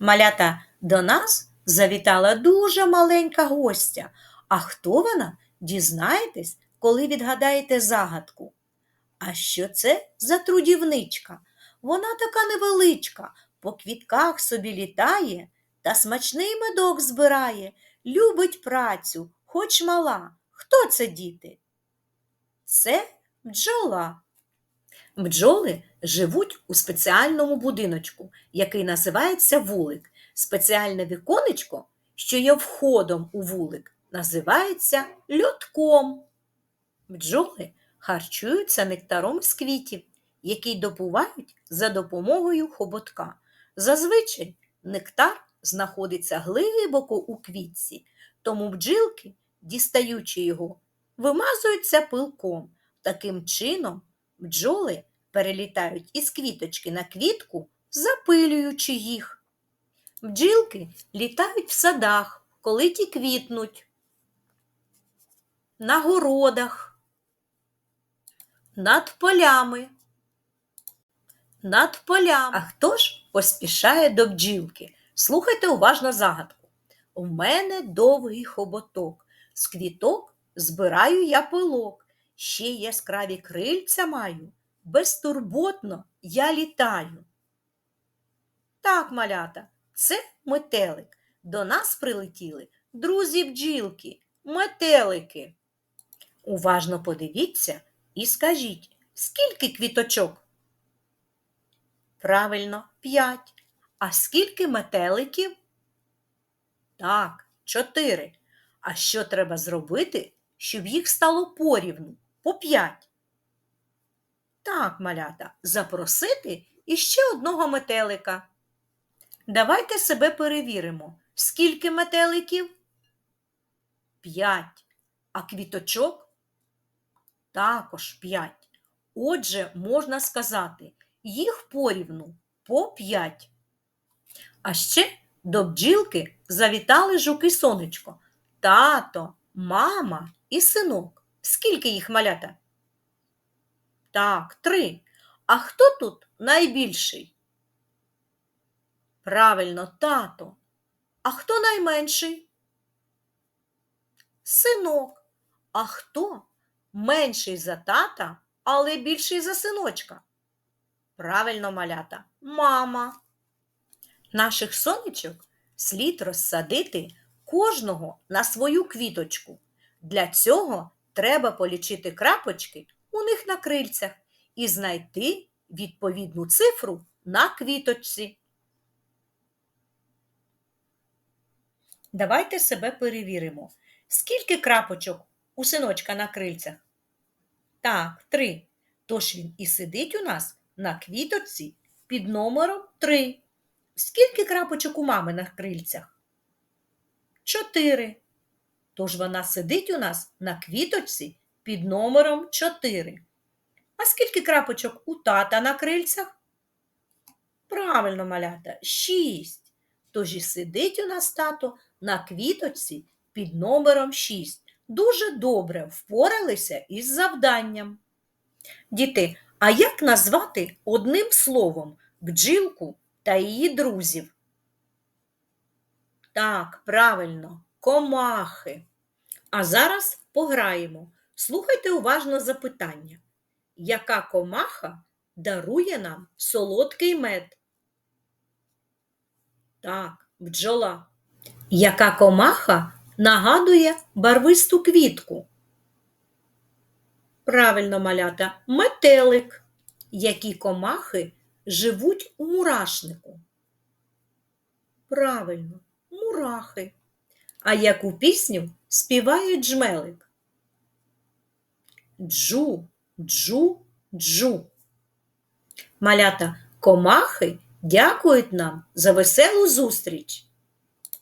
Малята до нас завітала дуже маленька гостя. А хто вона? Дізнаєтесь, коли відгадаєте загадку. А що це за трудівничка? Вона така невеличка, по квітках собі літає та смачний медок збирає, любить працю, хоч мала. Хто це діти? Це бджола. Бджоли живуть у спеціальному будиночку, який називається вулик. Спеціальне віконечко, що є входом у вулик, називається льотком. Бджоли харчуються нектаром з квітів, який добувають за допомогою хоботка. Зазвичай нектар знаходиться глибоко у квітці, тому бджілки, дістаючи його, вимазуються пилком. Таким чином бджоли перелітають із квіточки на квітку, запилюючи їх. Бджілки літають в садах, коли ті квітнуть, на городах, над полями. Над полями. А хто ж поспішає до бджілки? Слухайте уважно загадку. У мене довгий хоботок, з квіток збираю я пилок, ще яскраві крильця маю, безтурботно я літаю. Так, малята, це метелик. До нас прилетіли друзі бджілки, метелики. Уважно подивіться і скажіть, скільки квіточок? Правильно, п'ять. А скільки метеликів? Так, чотири. А що треба зробити, щоб їх стало порівну по п'ять? Так, малята, запросити іще одного метелика. Давайте себе перевіримо. Скільки метеликів? П'ять. А квіточок? Також п'ять. Отже, можна сказати, їх порівну по п'ять. А ще до бджілки завітали жуки сонечко, тато, мама і синок. Скільки їх малята? Так, три. А хто тут найбільший? Правильно, тато. А хто найменший? Синок. А хто менший за тата, але більший за синочка? Правильно, малята, мама. Наших сонечок слід розсадити кожного на свою квіточку. Для цього треба полічити крапочки у них на крильцях і знайти відповідну цифру на квіточці. Давайте себе перевіримо. Скільки крапочок у синочка на крильцях? Так, три. Тож він і сидить у нас на квіточці під номером 3. Скільки крапочок у мами на крильцях? Чотири. Тож вона сидить у нас на квіточці під номером 4. А скільки крапочок у тата на крильцях? Правильно, малята, 6. Тож і сидить у нас тато на квіточці під номером 6. Дуже добре впоралися із завданням. Діти, а як назвати одним словом бджілку та її друзів? Так, правильно, комахи. А зараз пограємо. Слухайте уважно запитання. Яка комаха дарує нам солодкий мед? Так, бджола. Яка комаха нагадує барвисту квітку? Правильно, малята, метелик. Які комахи живуть у мурашнику? Правильно, мурахи. А яку пісню співає джмелик? Джу, джу, джу. Малята, комахи дякують нам за веселу зустріч.